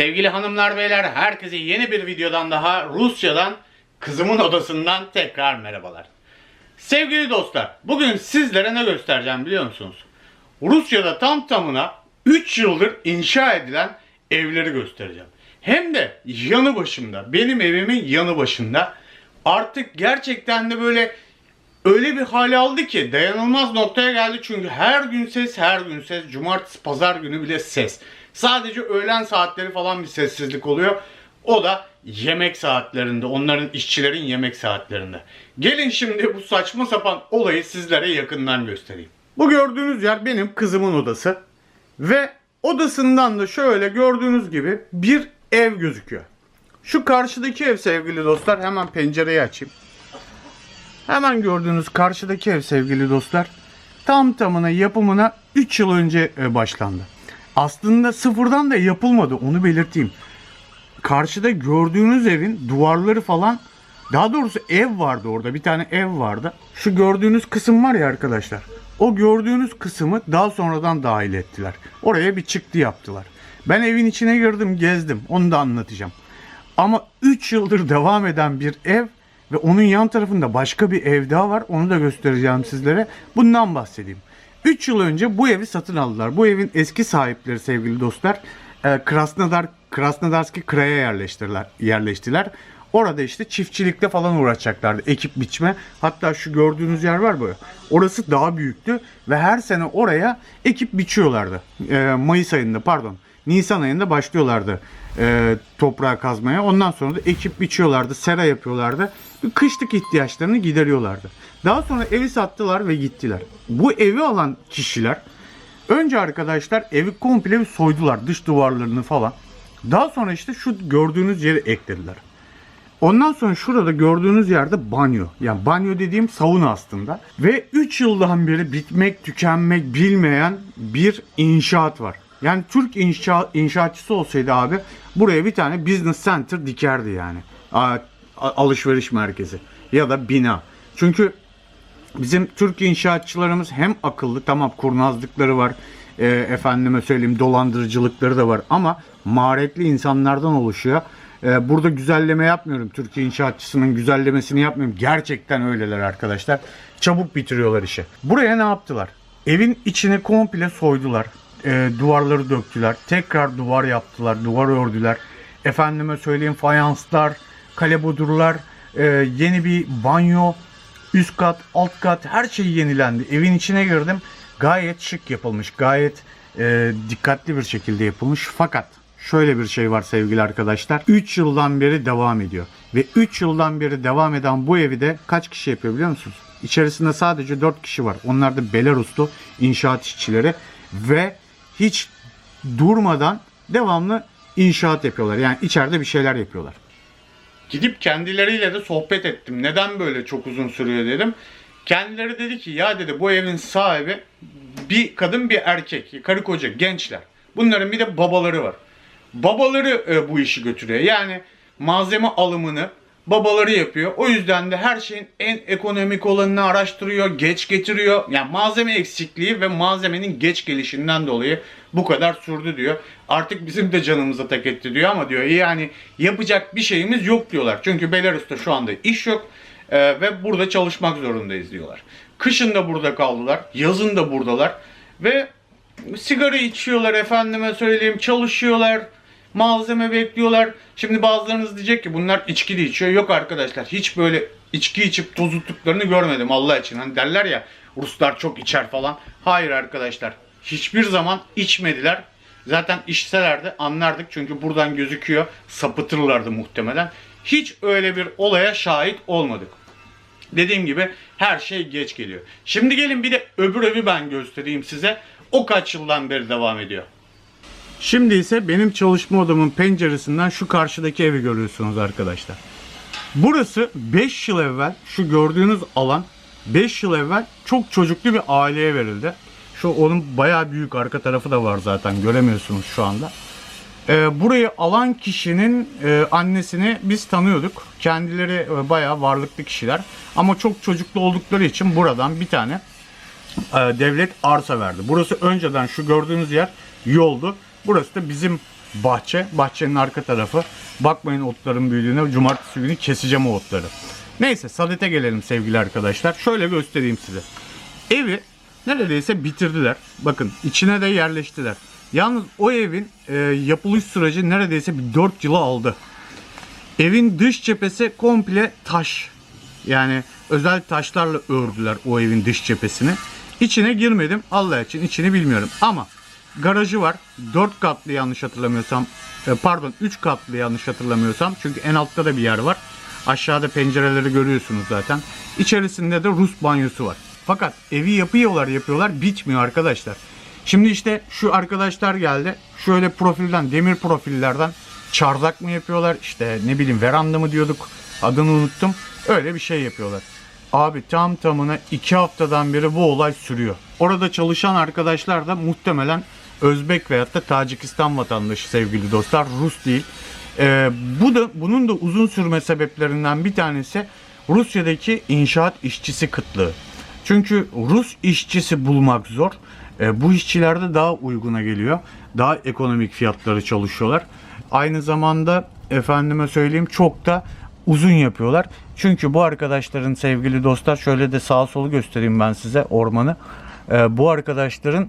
Sevgili hanımlar beyler herkese yeni bir videodan daha Rusya'dan kızımın odasından tekrar merhabalar. Sevgili dostlar bugün sizlere ne göstereceğim biliyor musunuz? Rusya'da tam tamına 3 yıldır inşa edilen evleri göstereceğim. Hem de yanı başımda benim evimin yanı başında artık gerçekten de böyle öyle bir hale aldı ki dayanılmaz noktaya geldi çünkü her gün ses her gün ses cumartesi pazar günü bile ses. Sadece öğlen saatleri falan bir sessizlik oluyor. O da yemek saatlerinde onların işçilerin yemek saatlerinde. Gelin şimdi bu saçma sapan olayı sizlere yakından göstereyim. Bu gördüğünüz yer benim kızımın odası ve odasından da şöyle gördüğünüz gibi bir ev gözüküyor. Şu karşıdaki ev sevgili dostlar hemen pencereyi açayım. Hemen gördüğünüz karşıdaki ev sevgili dostlar tam tamına yapımına 3 yıl önce e, başlandı. Aslında sıfırdan da yapılmadı onu belirteyim. Karşıda gördüğünüz evin duvarları falan daha doğrusu ev vardı orada bir tane ev vardı. Şu gördüğünüz kısım var ya arkadaşlar. O gördüğünüz kısmı daha sonradan dahil ettiler. Oraya bir çıktı yaptılar. Ben evin içine girdim gezdim onu da anlatacağım. Ama 3 yıldır devam eden bir ev ve onun yan tarafında başka bir ev daha var. Onu da göstereceğim sizlere. Bundan bahsedeyim. 3 yıl önce bu evi satın aldılar. Bu evin eski sahipleri sevgili dostlar e, Krasnodar, Krasnodarski Kraya yerleştirdiler, yerleştiler. Orada işte çiftçilikte falan uğraşacaklardı. Ekip biçme. Hatta şu gördüğünüz yer var böyle. Orası daha büyüktü ve her sene oraya ekip biçiyorlardı. E, Mayıs ayında pardon. Nisan ayında başlıyorlardı e, toprağı kazmaya. Ondan sonra da ekip biçiyorlardı, sera yapıyorlardı. Kışlık ihtiyaçlarını gideriyorlardı. Daha sonra evi sattılar ve gittiler. Bu evi alan kişiler önce arkadaşlar evi komple bir soydular. Dış duvarlarını falan. Daha sonra işte şu gördüğünüz yeri eklediler. Ondan sonra şurada gördüğünüz yerde banyo. Yani banyo dediğim sauna aslında. Ve 3 yıldan beri bitmek tükenmek bilmeyen bir inşaat var. Yani Türk inşa, inşaatçısı olsaydı abi buraya bir tane business center dikerdi yani. Alışveriş merkezi ya da bina. Çünkü bizim Türk inşaatçılarımız hem akıllı tamam kurnazlıkları var. E, efendime söyleyeyim dolandırıcılıkları da var ama maharetli insanlardan oluşuyor. E, burada güzelleme yapmıyorum. Türkiye inşaatçısının güzellemesini yapmıyorum. Gerçekten öyleler arkadaşlar. Çabuk bitiriyorlar işi. Buraya ne yaptılar? Evin içine komple soydular. E, duvarları döktüler. Tekrar duvar yaptılar. Duvar ördüler. Efendime söyleyeyim fayanslar, kalebodurlar, e, yeni bir banyo, üst kat, alt kat her şey yenilendi. Evin içine girdim. Gayet şık yapılmış. Gayet e, dikkatli bir şekilde yapılmış. Fakat şöyle bir şey var sevgili arkadaşlar. 3 yıldan beri devam ediyor. Ve 3 yıldan beri devam eden bu evi de kaç kişi yapıyor biliyor musunuz? İçerisinde sadece 4 kişi var. Onlar da Belaruslu inşaat işçileri ve hiç durmadan devamlı inşaat yapıyorlar. Yani içeride bir şeyler yapıyorlar. Gidip kendileriyle de sohbet ettim. Neden böyle çok uzun sürüyor dedim. Kendileri dedi ki ya dedi bu evin sahibi bir kadın bir erkek, karı koca, gençler. Bunların bir de babaları var. Babaları e, bu işi götürüyor. Yani malzeme alımını babaları yapıyor. O yüzden de her şeyin en ekonomik olanını araştırıyor, geç getiriyor. Yani malzeme eksikliği ve malzemenin geç gelişinden dolayı bu kadar sürdü diyor. Artık bizim de canımıza tak etti diyor ama diyor yani yapacak bir şeyimiz yok diyorlar. Çünkü Belarus'ta şu anda iş yok e, ve burada çalışmak zorundayız diyorlar. Kışın da burada kaldılar, yazın da buradalar ve sigara içiyorlar efendime söyleyeyim, çalışıyorlar malzeme bekliyorlar. Şimdi bazılarınız diyecek ki bunlar içki de içiyor. Yok arkadaşlar hiç böyle içki içip tozuttuklarını görmedim Allah için. Hani derler ya Ruslar çok içer falan. Hayır arkadaşlar hiçbir zaman içmediler. Zaten içselerdi anlardık çünkü buradan gözüküyor sapıtırlardı muhtemelen. Hiç öyle bir olaya şahit olmadık. Dediğim gibi her şey geç geliyor. Şimdi gelin bir de öbür evi ben göstereyim size. O kaç yıldan beri devam ediyor. Şimdi ise benim çalışma odamın penceresinden şu karşıdaki evi görüyorsunuz arkadaşlar. Burası 5 yıl evvel şu gördüğünüz alan 5 yıl evvel çok çocuklu bir aileye verildi. Şu onun bayağı büyük arka tarafı da var zaten göremiyorsunuz şu anda. Ee, burayı alan kişinin e, annesini biz tanıyorduk. Kendileri e, bayağı varlıklı kişiler. Ama çok çocuklu oldukları için buradan bir tane e, devlet arsa verdi. Burası önceden şu gördüğünüz yer yoldu. Burası da bizim bahçe. Bahçenin arka tarafı. Bakmayın otların büyüdüğüne. Cumartesi günü keseceğim o otları. Neyse Sadet'e gelelim sevgili arkadaşlar. Şöyle göstereyim size. Evi neredeyse bitirdiler. Bakın içine de yerleştiler. Yalnız o evin e, yapılış süreci neredeyse bir 4 yılı aldı. Evin dış cephesi komple taş. Yani özel taşlarla ördüler o evin dış cephesini. İçine girmedim. Allah için içini bilmiyorum. Ama garajı var. 4 katlı yanlış hatırlamıyorsam. e, Pardon 3 katlı yanlış hatırlamıyorsam. Çünkü en altta da bir yer var. Aşağıda pencereleri görüyorsunuz zaten. İçerisinde de Rus banyosu var. Fakat evi yapıyorlar yapıyorlar bitmiyor arkadaşlar. Şimdi işte şu arkadaşlar geldi. Şöyle profilden demir profillerden çardak mı yapıyorlar işte ne bileyim veranda mı diyorduk adını unuttum. Öyle bir şey yapıyorlar. Abi tam tamına iki haftadan beri bu olay sürüyor. Orada çalışan arkadaşlar da muhtemelen Özbek veyahut da Tacikistan vatandaşı sevgili dostlar. Rus değil. Ee, bu da bunun da uzun sürme sebeplerinden bir tanesi Rusya'daki inşaat işçisi kıtlığı. Çünkü Rus işçisi bulmak zor. E, bu işçiler de daha uyguna geliyor. Daha ekonomik fiyatları çalışıyorlar. Aynı zamanda efendime söyleyeyim çok da uzun yapıyorlar. Çünkü bu arkadaşların sevgili dostlar şöyle de sağa solu göstereyim ben size ormanı. E, bu arkadaşların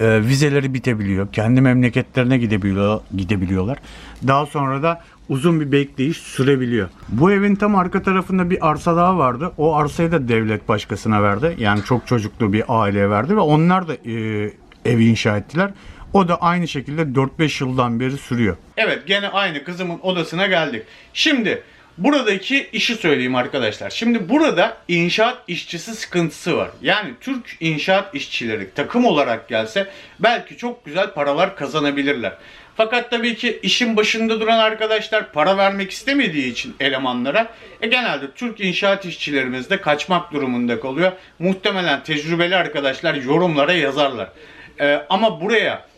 e, vizeleri bitebiliyor. Kendi memleketlerine gidebiliyor, gidebiliyorlar. Daha sonra da uzun bir bekleyiş sürebiliyor. Bu evin tam arka tarafında bir arsa daha vardı. O arsayı da devlet başkasına verdi. Yani çok çocuklu bir aileye verdi ve onlar da e, evi inşa ettiler. O da aynı şekilde 4-5 yıldan beri sürüyor. Evet gene aynı kızımın odasına geldik. Şimdi buradaki işi söyleyeyim arkadaşlar. Şimdi burada inşaat işçisi sıkıntısı var. Yani Türk inşaat işçileri takım olarak gelse belki çok güzel paralar kazanabilirler. Fakat tabii ki işin başında duran arkadaşlar para vermek istemediği için elemanlara e, genelde Türk inşaat işçilerimiz de kaçmak durumunda kalıyor. Muhtemelen tecrübeli arkadaşlar yorumlara yazarlar. E, ama buraya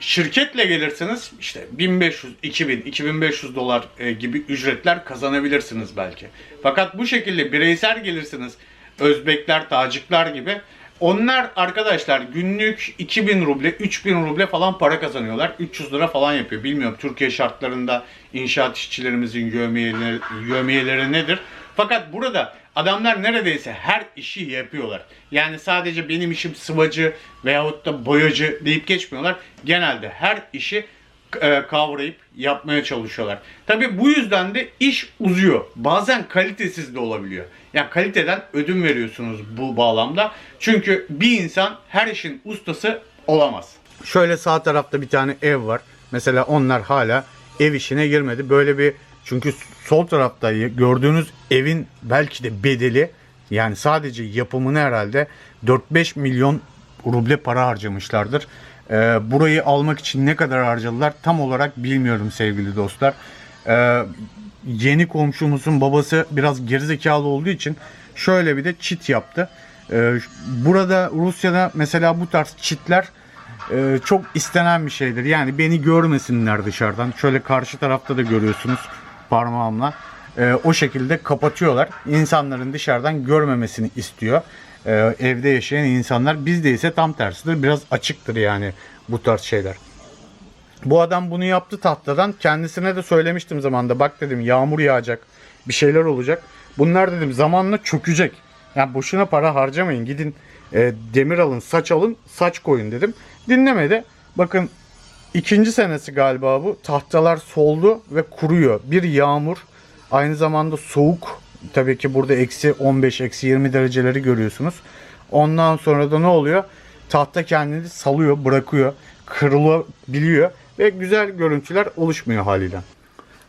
şirketle gelirseniz işte 1500, 2000, 2500 dolar e, gibi ücretler kazanabilirsiniz belki. Fakat bu şekilde bireysel gelirsiniz Özbekler, Tacikler gibi onlar arkadaşlar günlük 2000 ruble, 3000 ruble falan para kazanıyorlar. 300 lira falan yapıyor. Bilmiyorum Türkiye şartlarında inşaat işçilerimizin yövmiyeleri, yövmiyeleri nedir? Fakat burada adamlar neredeyse her işi yapıyorlar. Yani sadece benim işim sıvacı veyahut da boyacı deyip geçmiyorlar. Genelde her işi e, kavrayıp yapmaya çalışıyorlar. Tabi bu yüzden de iş uzuyor. Bazen kalitesiz de olabiliyor. Yani kaliteden ödün veriyorsunuz bu bağlamda. Çünkü bir insan her işin ustası olamaz. Şöyle sağ tarafta bir tane ev var. Mesela onlar hala ev işine girmedi. Böyle bir çünkü sol tarafta gördüğünüz evin belki de bedeli yani sadece yapımını herhalde 4-5 milyon ruble para harcamışlardır. Ee, burayı almak için ne kadar harcadılar tam olarak bilmiyorum sevgili dostlar. Ee, yeni komşumuzun babası biraz gerizekalı olduğu için şöyle bir de çit yaptı. Ee, burada Rusya'da mesela bu tarz çitler e, çok istenen bir şeydir. Yani beni görmesinler dışarıdan. Şöyle karşı tarafta da görüyorsunuz parmağımla. Ee, o şekilde kapatıyorlar. İnsanların dışarıdan görmemesini istiyor. Ee, evde yaşayan insanlar. Bizde ise tam tersidir. Biraz açıktır yani bu tarz şeyler. Bu adam bunu yaptı tahtadan. Kendisine de söylemiştim zamanda. Bak dedim yağmur yağacak. Bir şeyler olacak. Bunlar dedim zamanla çökecek. Yani boşuna para harcamayın. Gidin e, demir alın, saç alın, saç koyun dedim. Dinlemedi. Bakın ikinci senesi galiba bu. Tahtalar soldu ve kuruyor. Bir yağmur. Aynı zamanda soğuk. Tabii ki burada eksi 15, eksi 20 dereceleri görüyorsunuz. Ondan sonra da ne oluyor? Tahta kendini salıyor, bırakıyor. Kırılabiliyor ve güzel görüntüler oluşmuyor haliyle.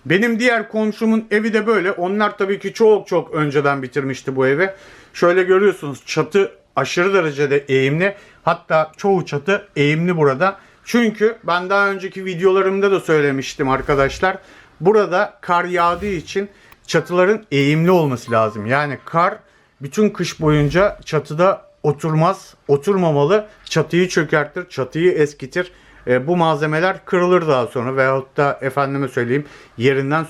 Benim diğer komşumun evi de böyle. Onlar tabii ki çok çok önceden bitirmişti bu evi. Şöyle görüyorsunuz çatı aşırı derecede eğimli. Hatta çoğu çatı eğimli burada. Çünkü ben daha önceki videolarımda da söylemiştim arkadaşlar. Burada kar yağdığı için çatıların eğimli olması lazım. Yani kar bütün kış boyunca çatıda oturmaz, oturmamalı. Çatıyı çökertir, çatıyı eskitir. E, bu malzemeler kırılır daha sonra veyahut da efendime söyleyeyim yerinden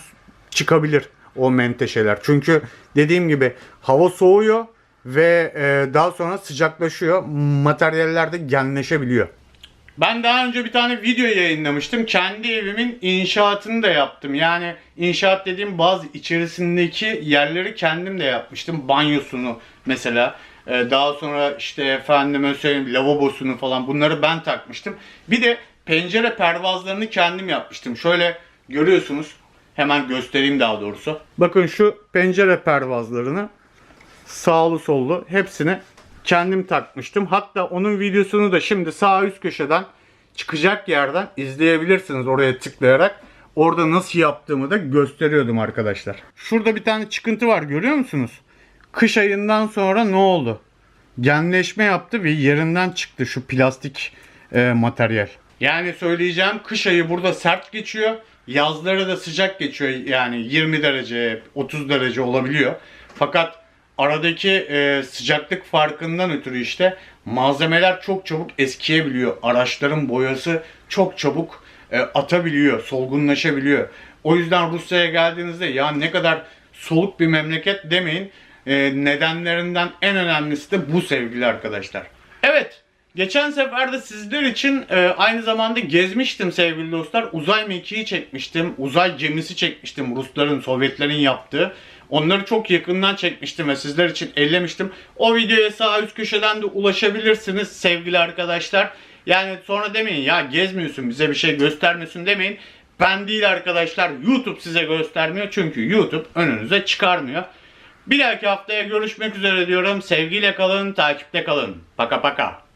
çıkabilir o menteşeler. Çünkü dediğim gibi hava soğuyor ve e, daha sonra sıcaklaşıyor. Materyaller de genleşebiliyor. Ben daha önce bir tane video yayınlamıştım. Kendi evimin inşaatını da yaptım. Yani inşaat dediğim bazı içerisindeki yerleri kendim de yapmıştım. Banyosunu mesela. Ee, Daha sonra işte efendime söyleyeyim lavabosunu falan bunları ben takmıştım. Bir de pencere pervazlarını kendim yapmıştım. Şöyle görüyorsunuz. Hemen göstereyim daha doğrusu. Bakın şu pencere pervazlarını sağlı sollu hepsini kendim takmıştım. Hatta onun videosunu da şimdi sağ üst köşeden çıkacak yerden izleyebilirsiniz oraya tıklayarak. Orada nasıl yaptığımı da gösteriyordum arkadaşlar. Şurada bir tane çıkıntı var görüyor musunuz? Kış ayından sonra ne oldu? Genleşme yaptı ve yerinden çıktı şu plastik e, materyal. Yani söyleyeceğim kış ayı burada sert geçiyor. Yazları da sıcak geçiyor yani 20 derece 30 derece olabiliyor. Fakat aradaki e, sıcaklık farkından ötürü işte malzemeler çok çabuk eskiyebiliyor. Araçların boyası çok çabuk e, atabiliyor, solgunlaşabiliyor. O yüzden Rusya'ya geldiğinizde ya ne kadar soluk bir memleket demeyin. E, nedenlerinden en önemlisi de bu sevgili arkadaşlar. Evet, geçen sefer de sizler için e, aynı zamanda gezmiştim sevgili dostlar. Uzay mekiği çekmiştim, uzay gemisi çekmiştim Rusların, Sovyetlerin yaptığı. Onları çok yakından çekmiştim ve sizler için ellemiştim. O videoya sağ üst köşeden de ulaşabilirsiniz sevgili arkadaşlar. Yani sonra demeyin ya gezmiyorsun bize bir şey göstermiyorsun demeyin. Ben değil arkadaşlar YouTube size göstermiyor çünkü YouTube önünüze çıkarmıyor. Bir dahaki haftaya görüşmek üzere diyorum. Sevgiyle kalın, takipte kalın. Paka paka.